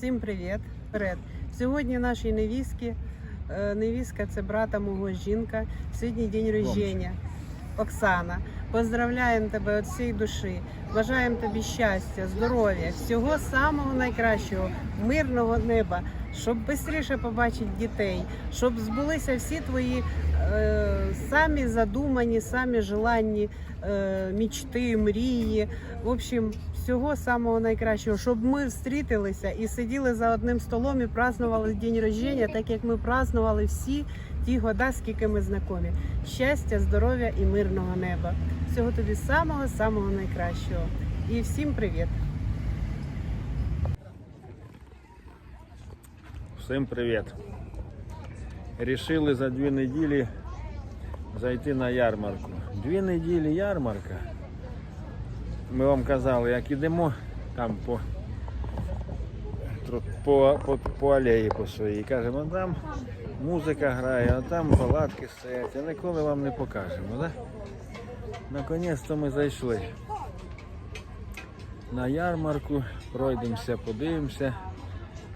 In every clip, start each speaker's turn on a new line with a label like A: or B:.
A: Всім привіт! Привіт! Сьогодні нашій невістки. е, Невістка це брата мого жінка. Сьогодні день рождення. Оксана. Поздравляємо тебе від всієї душі. Бажаємо тобі щастя, здоров'я, всього самого найкращого, мирного неба, щоб швидше побачити дітей, щоб збулися всі твої е, самі задумані, самі желанні е, мічти, мрії. В общем, всього самого найкращого, щоб ми встрітилися і сиділи за одним столом і празднували день рождення, так як ми празднували всі ті года, скільки ми знайомі. Щастя, здоров'я і мирного неба. Всього тобі самого самого найкращого. І всім привіт!
B: Всім привіт. Рішили за дві неділі зайти на ярмарку. Дві неділі ярмарка. Ми вам казали, як ідемо там по, по, по, по алеї по своїй. Кажемо, там музика грає, а там палатки стоять, а ніколи вам не покажемо. Да? Наконець-то ми зайшли на ярмарку, пройдемося, подивимося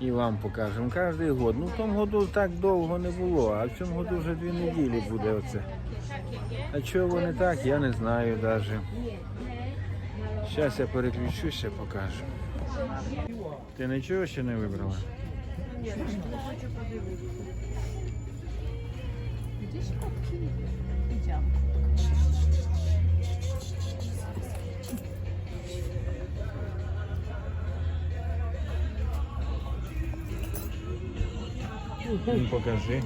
B: і вам покажемо. Кожний год. Ну в тому году так довго не було, а в цьому году вже дві неділі буде оце. А чого вони так, я не знаю навіть. Зараз я переключуся, покажу. Ти нічого ще не вибрала?
C: Kotki widziałam.
B: Ну, покажи.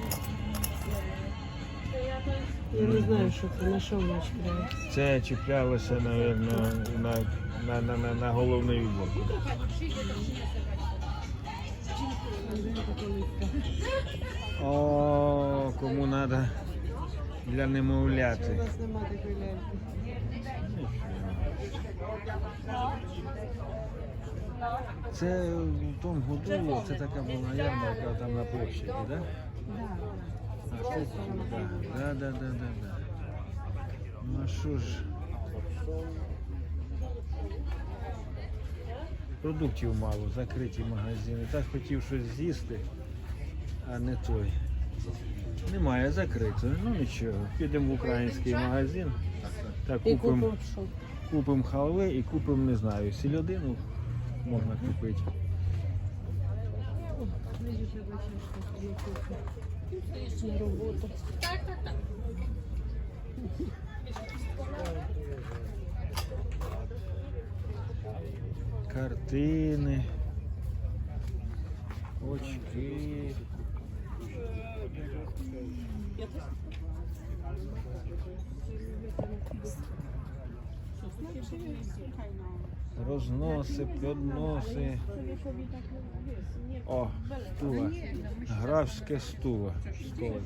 A: Я не знаю, що це на що вона чіпляється.
B: Це чіплялося, мабуть, на, на, на, на, на головний убор. О, кому треба для
A: У
B: немовляти.
A: нас немає такої ляльки.
B: Це в тому году це така була ярмарка там на площаді, так? Да? А це да, да, да, да, да. Ну а що ж? Продуктів мало, закриті магазини. Так хотів щось з'їсти, а не той. Немає закрито. Ну нічого. Підемо в український магазин та купимо купимо халви і купимо, не знаю, сільодину можна купити.
A: На роботу.
B: Картини, очки. Розноси, підноси. О, стула. Графське стула. Столик.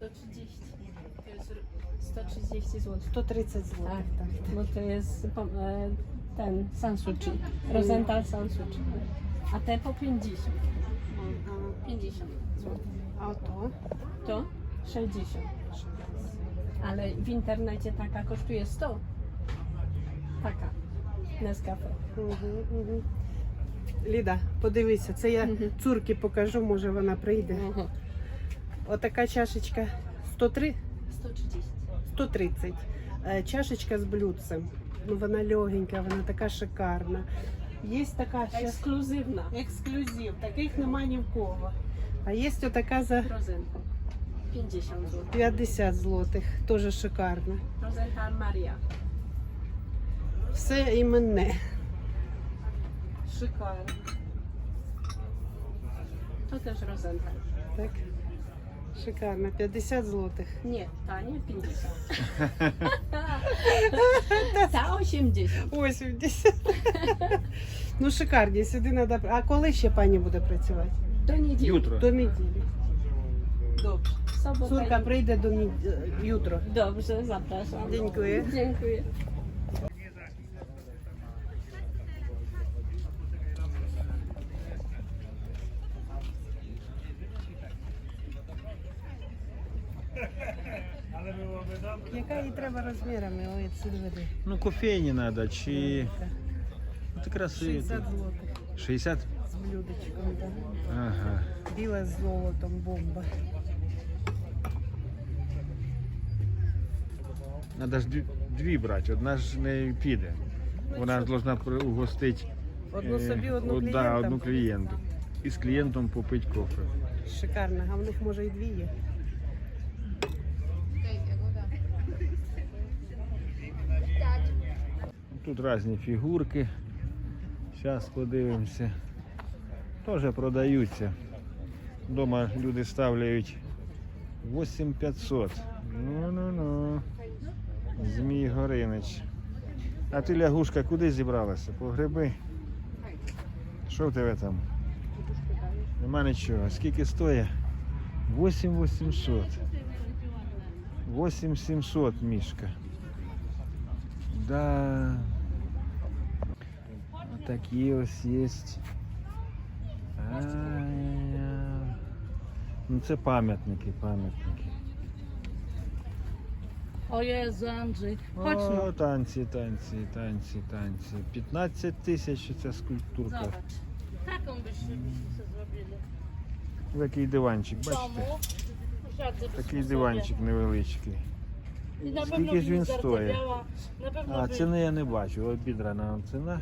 C: Do 30. To jest 130 zł.
A: 130 zł.
C: Tak,
A: tak.
C: bo to jest e, ten Sansuchi. Rosenthal Sansuchi. A te po 50. 50 zł.
A: А то?
C: To 60. Ale w internecie taka kosztuje 100. Taka. Nescafe.
A: Ліда, подивися, це я
C: Мгм.
A: цурки покажу, може вона прийде.
C: Ага.
A: Отака чашечка 103,
C: 130.
A: 130. Е, Чашечка з блюдцем. Ну вона легенька, вона така шикарна. Є така ще
C: Ekskluzywna.
A: ексклюзив, таких нема ні в кого. А є отака за
C: Rosenthal. 50 zł.
A: 50 злотих, теж шикарна.
C: Rosenthal Maria.
A: Все іменне. Шикарно.
C: To też Rosenthal.
A: Так. Шикарно. 50 злотих.
C: Ta nie 50. ta 80.
A: 80. ну шикарні, сюди треба. А коли ще пані буде працювати?
C: Do niedzieli.
B: Jutro.
A: До неділі. Добре. Цурка прийде до нед... jutro.
C: Dobrze, zapraszam.
A: Dziękuję.
C: Dziękuję.
A: Яка їй треба розмірами? Ой, це веди.
B: Ну, кофейні треба, чи. Ну, ти красивий.
A: 60 злотих
B: 60?
A: з блюдечком. Да.
B: Ага.
A: Біле з золотом, бомба.
B: Треба ж дві, дві брати, одна ж не піде. Вона ж повинна угостити
A: Одну
B: е,
A: собі, одну
B: од-
A: клієнтам.
B: Да, одну клієнту. І з клієнтом попити кофе.
A: Шикарно, а в них може і дві є.
B: Тут різні фігурки. Зараз подивимося. Теж продаються. Дома люди ставляють 8500. Ну-ну-ну. Змій Горинич. А ти лягушка куди зібралася? По гриби? Що в тебе там? Нема нічого. Скільки стоїть? 8800. 8700 мішка. Да. Такі ось є. А-я-я. Ну це пам'ятники, пам'ятники.
C: O Jezu, Andrzej,
B: О, танці, танці, танці, танці. 15 тисяч ця скульптурка.
C: Zobacz. Taką byśmy sobie zrobili.
B: Такий диванчик, бачите? Такий диванчик невеличкий. Скільки ж він стоїть? А, ціни я не бачу, обідрана нам ціна.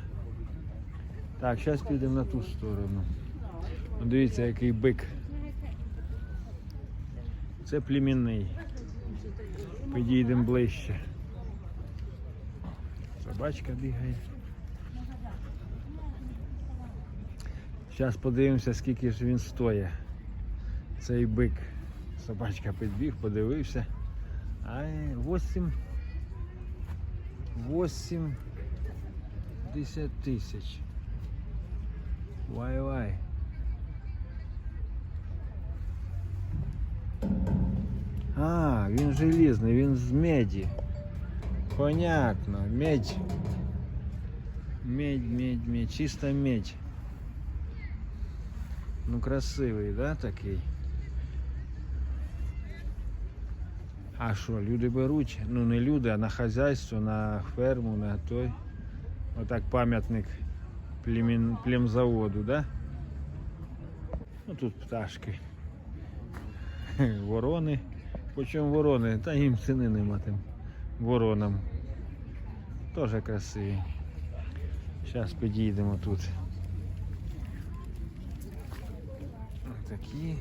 B: Так, зараз підемо на ту сторону. Ну, Дивіться, який бик. Це племінний. Підійдемо ближче. Собачка бігає. Зараз подивимося, скільки ж він стоїть. Цей бик. Собачка підбіг, подивився. Ай, 8 8 10 тисяч. Вай-вай. А, він желізний, він з меді. Понятно, медь. Медь, медь, медь, чиста медь. Ну красивий, да, такий? А що, люди беруть? Ну не люди, а на хазяйство, на ферму, на той. Отак пам'ятник Племін, племзаводу, да? Ну тут пташки. Ворони. Почому ворони? Та їм ціни нема тим воронам. Теж красиві. Зараз підійдемо тут. Такі.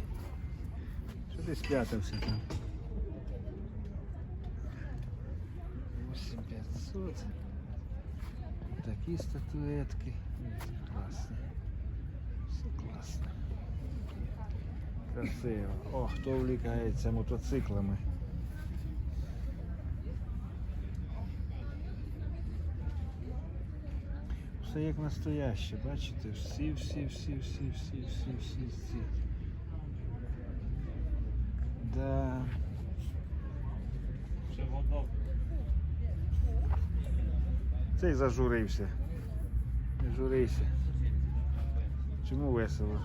B: Що ти спрятався там? 8500. Такі статуетки. Класно. Все класно. Красиво. О, хто увлікається мотоциклами. Все як настояще, бачите? Всі, всі, всі, всі, всі, всі, всі, всі. Да. Цей зажурився. Не журися. Чому весело?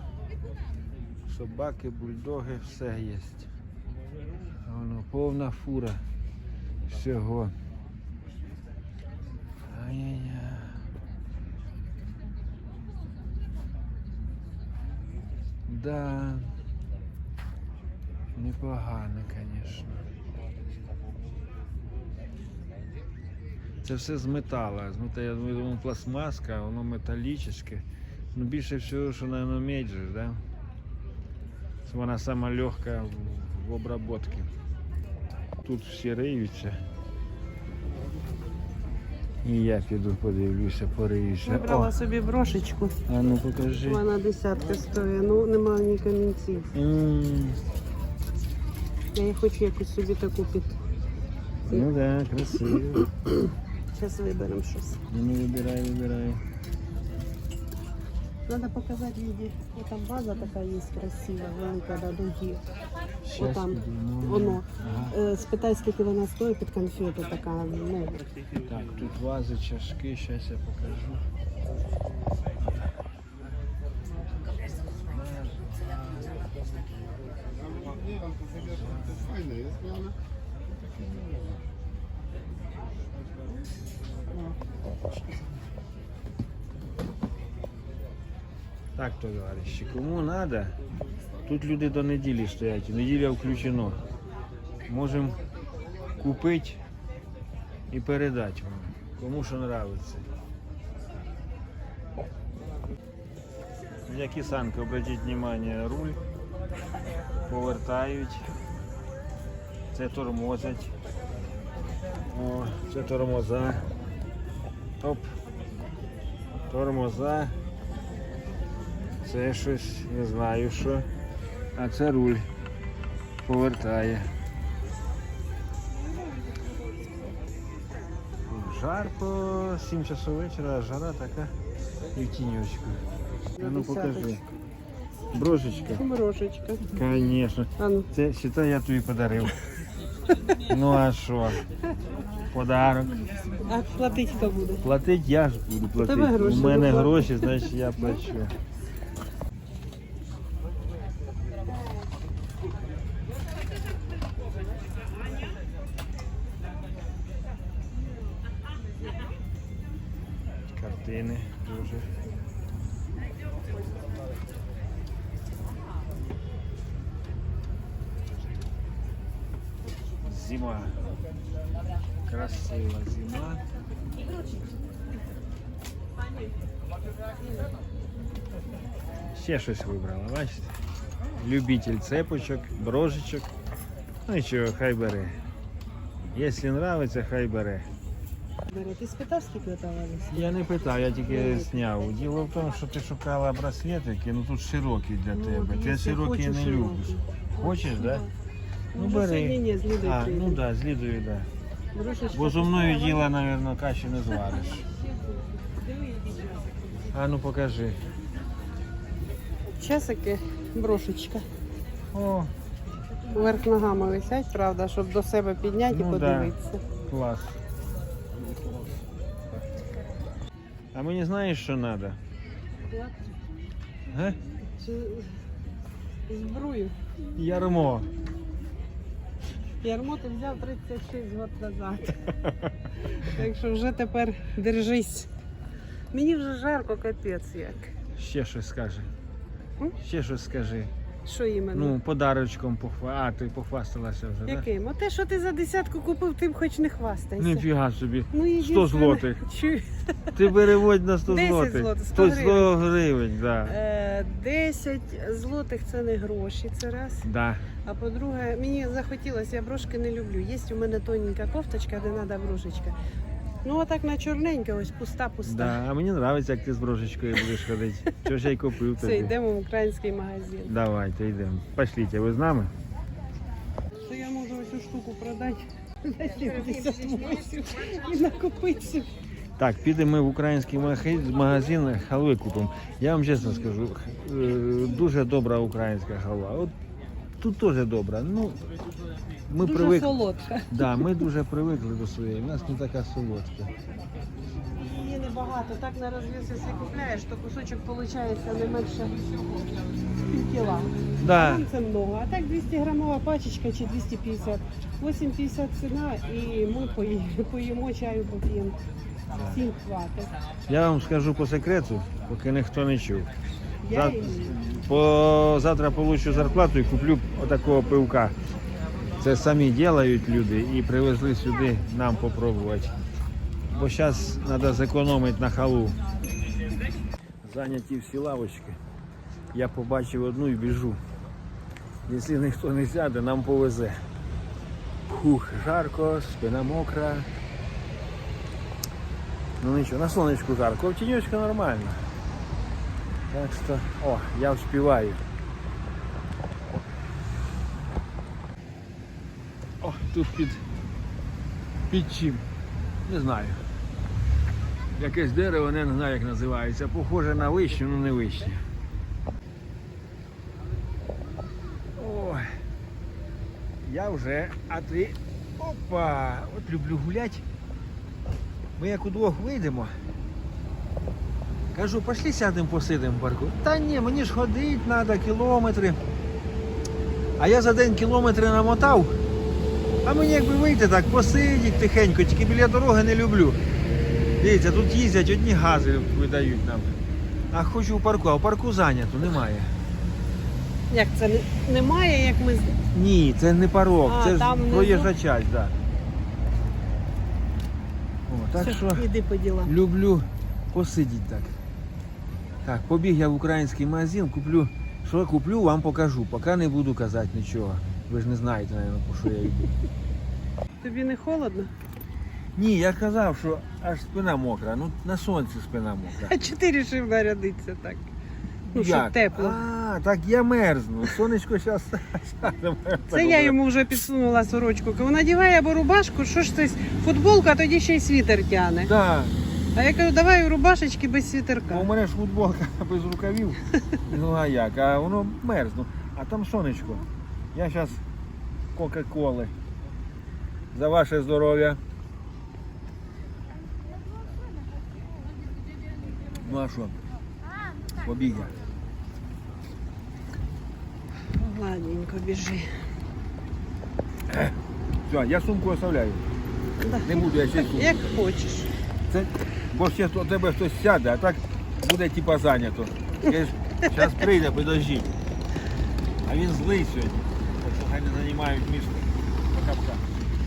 B: Собаки, бульдоги, все є. Воно повна фура всього. Ай-яй-яй. Да. Непогано, звісно. Це все з металу. З металу, я думаю, пластмаска, воно металічне. Ну більше всього, що, мабуть, медь же, да? Вона сама легка в, обработці. Тут всі риються. І я піду подивлюся, пориюся.
A: Вибрала
B: О,
A: собі брошечку.
B: а ну покажи.
A: Вона десятка стоїть, ну немає ні камінців.
B: М,
A: Я хочу якусь собі таку під.
B: Ну да, красиво.
A: Зараз виберемо щось.
B: Ну вибирай, вибирай.
A: Треба показати віді. Там база така є красива, велика до дуги. Отам,
B: підійму.
A: Воно.
B: Ага.
A: Е, Спитай, скільки вона стоїть під конфету така. Ну,
B: Так, тут вази, чашки, зараз я покажу.
D: Jest, ale
B: так, товариші, кому треба, тут люди до неділі стоять, неділя включено. Можемо купити і передати вам, кому що подобається. Які санки, обратіть внимание, руль, повертають, це тормозять. О, це тормоза. Оп. Тормоза. Це щось, не знаю що. А це руль повертає. Жарко, 7 часов вечора, а жара така і в тіньочку. А ну покажи. Брошечка.
A: Морожечка.
B: Конечно.
A: Ну.
B: Це считай, я тобі подарив. Ну а що? Подарок.
A: А платить хто буде?
B: Платить я ж буду платити.
A: тебе гроші
B: У мене гроші, значить я плачу. Картини дуже. Зима. Красива зима. Ще щось вибрала, бачите? Любитель цепочок, брожечок. Ну нічого, хай бере. Якщо подобається, хай бере.
A: Бере, ти спитав, скільки отавалися?
B: Я не питав, я тільки зняв. Діло в тому, що ти шукала браслетики, ну тут широкі для
A: Ну,
B: тебе.
A: от
B: Ти
A: якщо
B: широкі
A: хочу,
B: не
A: широкі.
B: любиш. Хочеш, так? Да? Ну,
A: Ну,
B: бери.
A: сьогодні ні, з Лідою
B: А,
A: прийду.
B: ну да, з Лідою. Да. Бо зо мною
A: пішла,
B: діла, мабуть, каші не звариш. А ну покажи.
A: Часики, брошечка.
B: О,
A: Вверх ногами висять, правда, щоб до себе підняти
B: Ну,
A: і
B: да.
A: подивитися.
B: клас. А мені знаєш, що треба? Га?
A: Чи збрую.
B: Ярмо.
A: Ярмо ти взяв 36 років назад. Так що вже тепер держись. Мені вже жарко, капець як.
B: Ще щось скажи. Ще щось скажи.
A: Що іменно?
B: Ну, подарочком похва... А, ти похвасталася вже?
A: Яким? Оте, що ти за десятку купив, ти б хоч не хвастайся.
B: Ніфіга собі.
A: Ну,
B: 100 злотих.
A: Чую.
B: Ти переводь на 100
A: 10
B: злотих.
A: злотих, 100
B: 100 100 гривень, да.
A: Е, 10 злотих це не гроші, це раз.
B: Да.
A: А по-друге, мені захотілося, я брошки не люблю. Є у мене тоненька кофточка, де треба брошечка. Ну, отак на чорненька, ось пуста-пуста.
B: Да. А мені подобається, як ти з брошечкою будеш ходити. Чого ж я й купив
A: Все, йдемо в український магазин.
B: Давайте йдемо. Пошліть, ви з нами?
A: То я можу цю штуку продати за 78 і накопитися.
B: Так, підемо ми в український магазин, халви купимо. Я вам чесно скажу, е, дуже добра українська халва. От тут теж добра. Ну, ми
A: Дуже
B: привикли.
A: солодка.
B: Да, ми дуже привикли до своєї. У нас не така солодка.
A: Її небагато. Так на розв'яз, якщо купляєш, то кусочок виходить не менше пів кіла.
B: Да.
A: Там це много. А так 200 грамова пачечка чи 250. 8,50 ціна і ми пої- поїмо чаю, поп'ємо. Всім хватить.
B: Я вам скажу по секрету, поки ніхто не чув.
A: Я і
B: По завтра получу зарплату і куплю отакого пивка. Це самі роблять люди і привезли сюди нам попробувати. Бо зараз треба зекономити на халу. Зайняті всі лавочки. Я побачив одну і біжу. Якщо ніхто не сяде, нам повезе. Фух, жарко, спина мокра. Ну нічого, на сонечку жарко, а в тіньочка нормально. Так що, о, я вспіваю. О, тут під, під чим? Не знаю. Якесь дерево, не знаю, як називається. Похоже на вишню, але не вишня. Ой. Я вже, а ти. Опа! От люблю гулять. Ми як удвох вийдемо. Кажу, пошли сядемо посидимо в парку. Та ні, мені ж ходити треба кілометри. А я за день кілометри намотав. А мені якби вийти так, посидіти тихенько, тільки біля дороги не люблю. Дивіться, тут їздять одні гази видають нам. А хочу в парку, а в парку зайнято, немає.
A: Як це немає, як ми
B: Ні, це не парок,
A: А,
B: це
A: там внизу?
B: проїжджа часть, да. О, так
A: Все,
B: що
A: іди по ділам.
B: люблю посидіти так. Так, побіг я в український магазин, куплю. Що куплю, вам покажу. Поки не буду казати нічого. Ви ж не знаєте, мабуть, по що я йду.
A: Тобі не холодно?
B: Ні, я казав, що аж спина мокра. Ну на сонці спина мокра.
A: А чи ти рішив нарядитися так? Ну, щоб
B: Як?
A: тепло.
B: А, так я мерзну. Сонечко зараз.
A: Це я йому вже підсунула сорочку. Кажу, надівай або рубашку, що ж ти футболка, а тоді ще й світер тяне.
B: Так.
A: А я кажу, давай рубашечки без
B: Бо у
A: світерка.
B: мене ж футболка без рукавів. Ну а як? А воно мерзну. А там сонечко. Я зараз Кока-Коли. За ваше здоров'я. Ну а що? Побіг.
A: Ладненько, біжи.
B: Все, я сумку оставляю.
A: Да.
B: Не буду я ще сумку.
A: Як хочеш.
B: Це, бо ще у тебе хтось сяде, а так буде типа зайнято. Зараз прийде, подожди. А він злий сьогодні. Так що хай не займають місце. Пока-пока.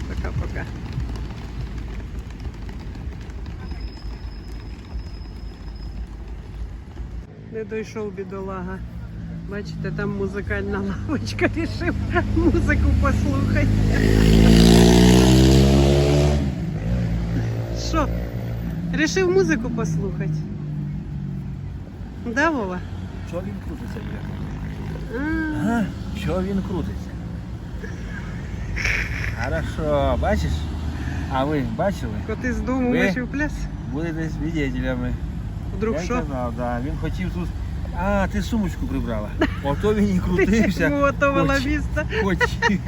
A: Пока-пока. Не дійшов бідолага. Бачите, там музикальна лавочка рішив музику послухати. Що? Рішив музику послухати. Да, Вова?
B: Що він крутиться, бля?
A: А,
B: Ага. Що він крутиться? Хорошо, бачиш? А ви бачили?
A: Коти з дому
B: Ви?
A: вийшов пляс.
B: Будете свідетелями.
A: Вдруг
B: Я й
A: що?
B: казав, да. Він хотів тут. А, ти сумочку прибрала. Ото він і
A: Ти
B: крутився.
A: готовила
B: Хоч-
A: місто.
B: Хотів,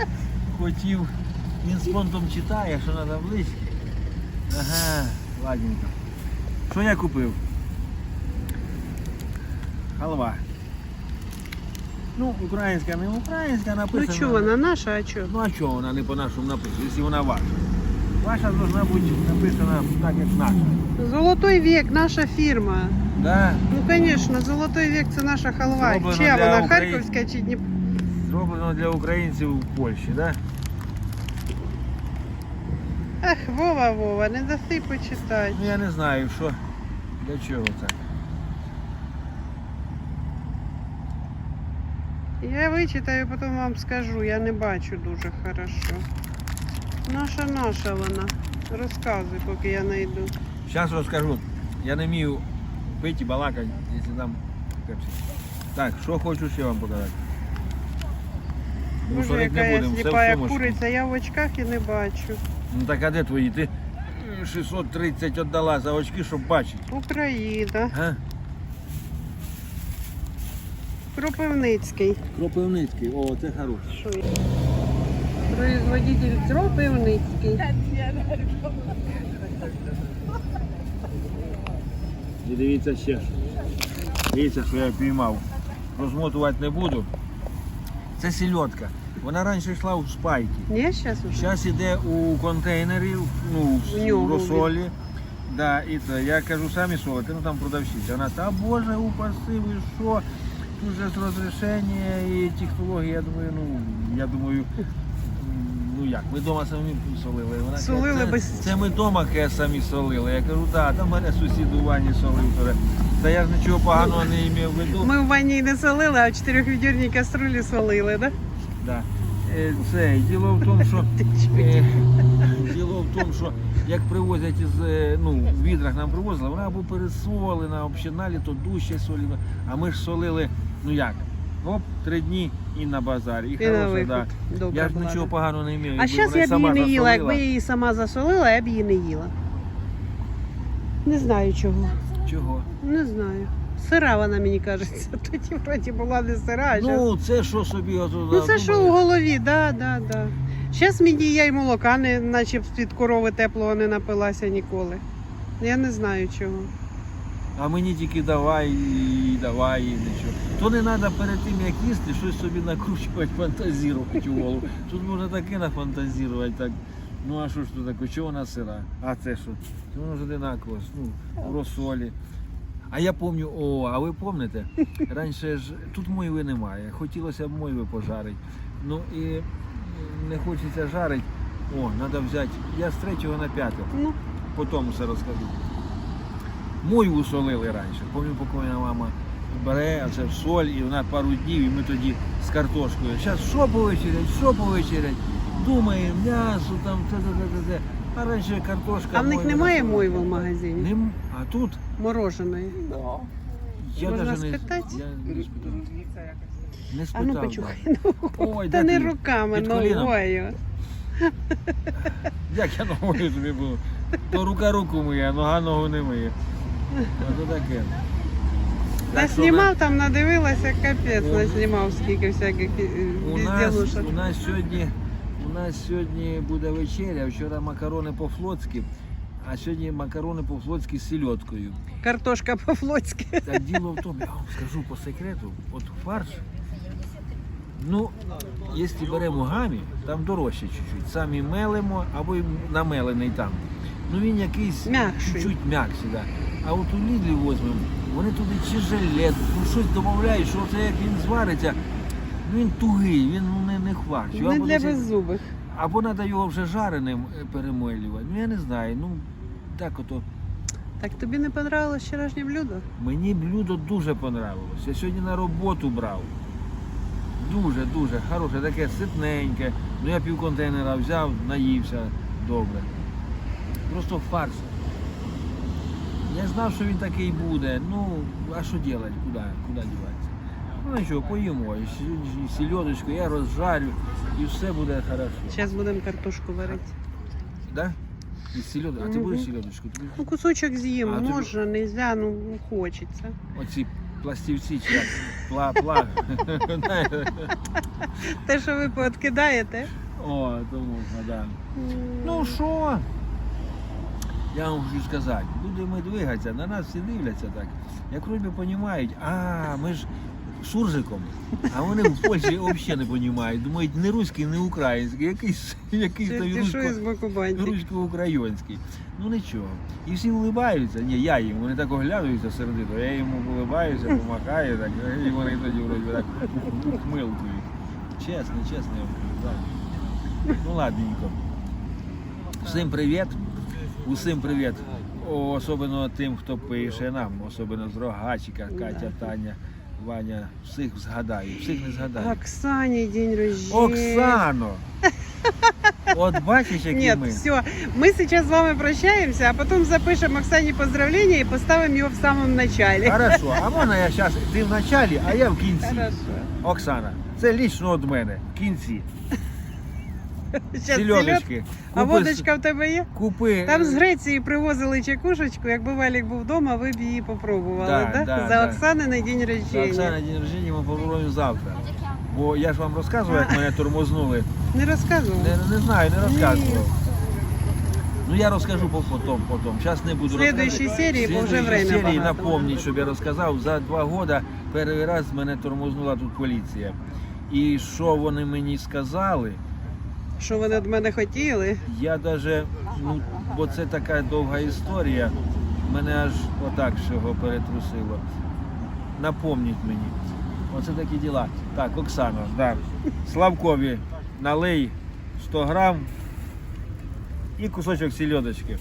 B: хотів. Він з понтом читає, що треба близько. Ага, ладненько. Що я купив? Халва. Ну, українська, не українська,
A: Ну
B: написано.
A: чого, вона наша, а чого?
B: Ну а чого вона не по-нашому написана, якщо вона ваша? Ваша должна бути написана так, як наша.
A: Золотой век, наша фірма.
B: Да?
A: Ну, звісно, золотой век це наша халва.
B: Зроблено
A: Чия
B: для
A: вона
B: України.
A: Харківська чи Дніп...
B: Зроблено для українців в Польщі, да?
A: Ах, Вова, Вова, не даси почитати.
B: Ну я не знаю, що для чого так.
A: Я вичитаю, потім вам скажу, я не бачу дуже хорошо. Наша наша вона. Розказуй, поки я знайду.
B: Зараз розкажу. Я не вмію пити балакати, якщо там. Так, що хочу ще вам показати.
A: Боже, яка
B: не
A: я
B: будемо, все
A: сліпа,
B: в
A: куриця, я в очках і не бачу.
B: Ну так а де твої? Ти 630 віддала за очки, щоб бачити.
A: Україна.
B: Га?
A: Кропивницький.
B: Кропивницький, о, це
A: є? Производитель Кропивницький.
B: І дивіться ще. Дивіться, що я піймав. Розмотувати не буду. Це сільотка. Вона раніше йшла у спайки.
A: Ні, зараз уже?
B: Зараз іде у контейнері, ну, в розсолі. Да, і це, я кажу, самі солити, ну там продавщиця. Вона, та боже, упаси, ви що? Тут же ж розрішення і технології, я думаю, ну, я думаю, ну як, ми вдома самі солили. Вона каже,
A: Солили
B: це,
A: без-
B: це ми вдома каже, самі солили. Я кажу, так, там мене сусід у ванні солив. каже. Та я ж нічого поганого не імів в виду.
A: Ми в ванні не солили, а в чотирьохвідірній каструлі солили, да?
B: Да. Е, Це діло в тому, що
A: Ти чого?
B: е, діло в тому, що як привозять із е, ну, в відрах нам привозили, вона або пересолена, взагалі наліто дужче соліно. А ми ж солили, ну як? Оп, три дні і на базарі. І,
A: І на
B: хороше, да.
A: Добре
B: Я ж нічого поганого не вмію.
A: А зараз я б її не їла. Якби я її сама засолила, я б її не їла. Не знаю чого.
B: Чого?
A: Не знаю. Сира вона мені кажеться. Тоді вроді була не сира, а щас-
B: Ну, це що собі ото.
A: Ну це що у голові, да, да, да. Зараз мені я й молока, не, наче від корови теплого не напилася ніколи. Я не знаю чого.
B: А мені тільки давай і давай і нічого. То не треба перед тим, як їсти, щось собі накручувати, фантазірувати у голову. Тут можна таке нафантазірувати. Так. Ну а що ж тут таке? Чого вона сира? А це що? Це воно ж одинаково, ну, в розсолі. А я пам'ятаю, о, а ви пам'ятаєте, раніше ж тут мойви немає. Хотілося б мойви пожарити. Ну і не хочеться жарити. О, треба взяти. Я з третього на п'яте.
A: Ну,
B: Потім все розкажу. Мойву солили раніше. Пам'ятаю, покойна мама бере, а це в соль, і вона пару днів, і ми тоді з картошкою. Зараз що повечерять, що повечерять? Думаємо, м'ясо, там, те, те, те, те. А раніше картошка.
A: а в них немає
B: на-
A: в магазині?
B: Нем... А тут
A: Мороженої.
B: я
A: Можна
B: навіть не,
A: спитати?
B: я не спитав. Не
A: А ну
B: да.
A: почухай.
B: Ой,
A: Та не
B: ти?
A: руками, ногою.
B: Як я ногою тобі буду? То рука руку миє, а нога ногу не миє. Ото таке.
A: Наснімав там, надивилася, капець, наснімав скільки всяких е,
B: У нас, у нас сьогодні у нас сьогодні буде вечеря. Вчора макарони по-флотськи, а сьогодні макарони по-флотськи з сільоткою.
A: Картошка по-флотськи.
B: Так діло в тому, я вам скажу по секрету, от фарш. Ну, якщо беремо гамі, там дорожче чуть-чуть. Самі мелимо або й намелений там. Ну він якийсь чуть-чуть м'якший, да. А от у Лідлі візьмемо, вони туди чи желе, ну щось додають, що це як він звариться, ну він тугий, він ну, не, не хвачу.
A: Не для
B: десь-
A: беззубих.
B: або треба його вже жареним е, перемилювати. Ну я не знаю. Ну так ото.
A: Так тобі не понравилось вчорашнє блюдо?
B: Мені блюдо дуже понравилось. Я сьогодні на роботу брав. Дуже, дуже хороше, таке ситненьке. Ну я пів контейнера взяв, наївся добре. Просто фарш. Я знав, що він такий буде. Ну, а що робити? Куди? Куди діватися? Ну нічого, поїмо. І сільодочку я розжарю і все буде хорошо.
A: Зараз будемо картошку варити.
B: Да? І сільод... А ти
A: Мгм.
B: будеш сільодочку?
A: Ну, кусочок з'їм,
B: А, тобі-
A: можна, нельзя, ну хочеться.
B: Оці пластівці чи як? Пла, пла.
A: Те, що ви пооткидаєте.
B: О, тому, да. Ну що? Я вам хочу сказати, будемо двигатися, на нас всі дивляться так. Як вроді розуміють, а ми ж суржиком, а вони в Польщі взагалі не розуміють. Думають, не руський, не український, якийсь, якийсь русько-український. Ну нічого. І всі улибаються. Ні, я їм, вони так оглядаються сердито, я йому улибаюся, помахаю, так, і вони тоді вроді так ухмилкують. Чесно, чесно, я вам кажу. Ну ладненько. Всім привіт. Усім привіт. Особливо тим, хто пише нам, особливо з Рогачика, Катя, Таня, Ваня. Всіх згадаю, всіх не згадаю.
A: Оксані день рождения.
B: Оксано! От бачиш, які
A: Нет,
B: ми.
A: все. Мы сейчас с вами прощаемся, а потом запишем Оксане поздравления и поставим его в самом начале.
B: Хорошо, а можна я зараз, ти в началі, а я в кінці.
A: Хорошо.
B: Оксана, це лічно від мене, в кінці.
A: Сейчас
B: Сільодочки.
A: А водочка в тебе є?
B: купи.
A: Там з Греції привозили чекушечку. Якби Валік був вдома, ви б її попробували,
B: Да,
A: да?
B: да,
A: За
B: да.
A: Оксани на день
B: За
A: рождения.
B: Оксана день рождения ми попробуємо завтра. Бо я ж вам розказував, як мене тормознули.
A: Не розказував.
B: Не, не знаю, не розказував. Ну я розкажу по- потом, потом. Зараз не буду
A: В следующей серії, бо вже
B: Слідуючій
A: время
B: серії
A: багато.
B: напомніть, щоб я розказав. За два роки перший раз мене тормознула тут поліція. І що вони мені сказали,
A: Що вони від мене хотіли?
B: я даже, ну, бо це така довга історія, мене аж отак всього перетрусило. Напомніть мені. Оце такі діла. Так, Оксана, да. Славкові налий 100 грам і кусочок сільодочки.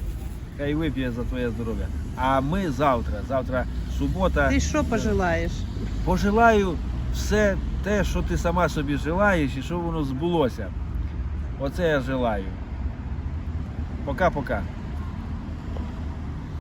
B: Хай вип'є за твоє здоров'я. А ми завтра, завтра субота.
A: Ти що пожелаєш?
B: Пожелаю все те, що ти сама собі желаєш і що воно збулося. Оце я желаю. Пока-пока.